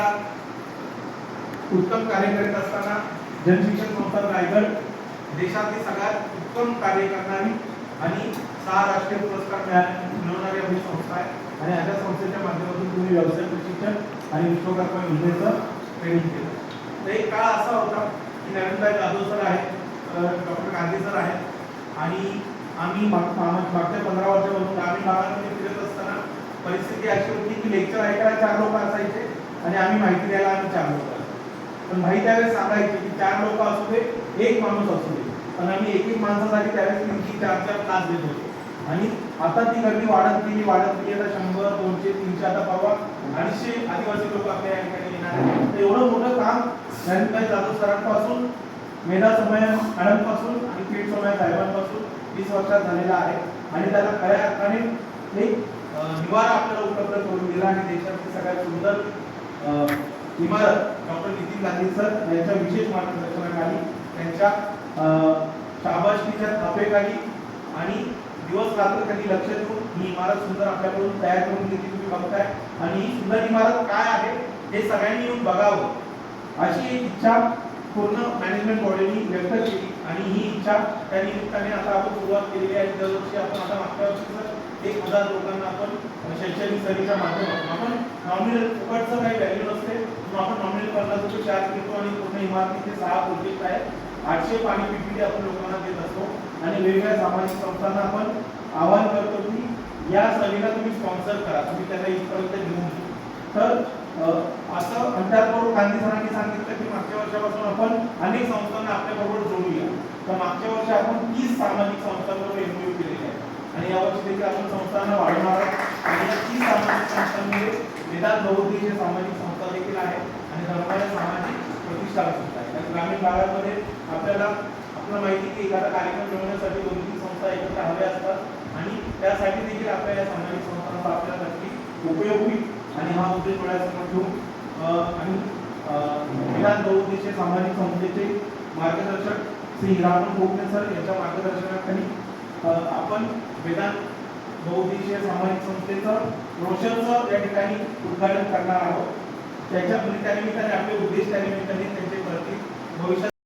क्षेत्रात उत्तम कार्य करीत असताना जनशिक्षण संस्था रायगड देशातील सगळ्यात उत्तम कार्य करणारी आणि सहा राष्ट्रीय पुरस्कार मिळवणारी आपली संस्था आहे. आणि अशा संस्थेच्या माध्यमातून तुम्ही व्यवसाय प्रशिक्षण आणि विश्वकर्मा योजनेचं ट्रेनिंग केलं. तर एक काळ असा होता की नवीनभाई जाधव सर आहेत डॉक्टर गांधी सर आहेत आणि आम्ही मागच्या पंधरा वर्षापासून ग्रामीण भागामध्ये फिरत असताना परिस्थिती अशी होती की लेक्चर ऐकायला चार लोक आणि आम्ही माहिती द्यायला आम्ही चार लोक पण माहिती त्यावेळेस सांगायची की चार लोक असू दे एक माणूस असू दे. पण आम्ही एक एक माणसासाठी त्यावेळेस तीन तीन चार चार तास देत होतो. आणि आता ती गर्दी वाढत गेली वाढत गेली. आता शंभर दोनशे तीनशे आता परवा अडीचशे आदिवासी लोक आपल्या या ठिकाणी येणार आहेत. तर एवढं मोठं काम नरेंद्रभाई जाधव सरांपासून मेधा समय मॅडमपासून आणि पीठ समय साहेबांपासून वीस वर्षात झालेला आहे. आणि त्याला खऱ्या अर्थाने एक निवारा आपल्याला उपलब्ध करून दिला आणि देशातली सगळ्यात सुंदर इमारत डॉक्टर नितीन गांधी सर यांच्या विशेष मार्गदर्शनाखाली त्यांच्या अं, थापेखाली आणि दिवस रात्र त्यांनी लक्ष देऊन ही इमारत सुंदर आपल्याकडून तयार करून घेतली तुम्ही बघताय. आणि ही सुंदर इमारत काय आहे हे सगळ्यांनी येऊन बघावं. अशी एक इच्छा पूर्ण मॅनेजमेंट बॉडीनी व्यक्त केली. आणि ही इच्छा त्या निमित्ताने आता आपण सुरुवात केलेली आहे. दरवर्षी आपण आता मागच्या वर्षी सर एक हजार लोकांना आपण शैक्षणिक सहलीच्या माध्यमातून आपण नॉमिनल फुकटचं काही व्हॅल्यू नसते. आपण नॉमिनल पन्नास रुपये चार्ज घेतो आणि पूर्ण इमारतीचे सहा प्रोजेक्ट आहेत. आठशे पाणी पीपीटी आपण लोकांना देत असतो. आणि वेगवेगळ्या सामाजिक संस्थांना आपण आवाहन करतो की या सहलीला तुम्ही स्पॉन्सर करा. तुम्ही त्याला इथपर्यंत घेऊन तर असं अंतर्गत गांधी सरांनी सांगितलं की मागच्या वर्षापासून आपण अनेक संस्थांना आपल्याबरोबर जोडूया. तर मागच्या वर्षी आपण तीस सामाजिक संस्थांबरोबर एमओयू केलेले आहे आणि यावर्षी देखील आपण संस्थांना वाढवणार आहोत. आणि या तीस सामाजिक संस्थांमध्ये निदान नवोदय सामाजिक संस्था देखील आहे आणि धर्माच्या सामाजिक प्रतिष्ठा सुद्धा आहे ग्रामीण भागामध्ये आपल्याला आपल्याला माहिती आहे की एखादा कार्यक्रम मिळवण्यासाठी दोन तीन संस्था एकत्र हव्या असतात. आणि त्यासाठी देखील आपल्या या सामाजिक संस्थांचा आपल्याला नक्की उपयोग होईल. आणि हा उद्देश डोळ्यासमोर ठेवून आणि अं, बहुउद्देशीय सामाजिक संस्थेचे मार्गदर्शक श्री हिरामन कोकणे सर यांच्या मार्गदर्शनाखाली आपण वेदांत बहुउद्देशीय सामाजिक संस्थेचं रोशनचं या ठिकाणी उद्घाटन करणार आहोत. त्याच्या त्या निमित्ताने आपले उद्देश त्या निमित्ताने त्यांचे प्रतीक भविष्यात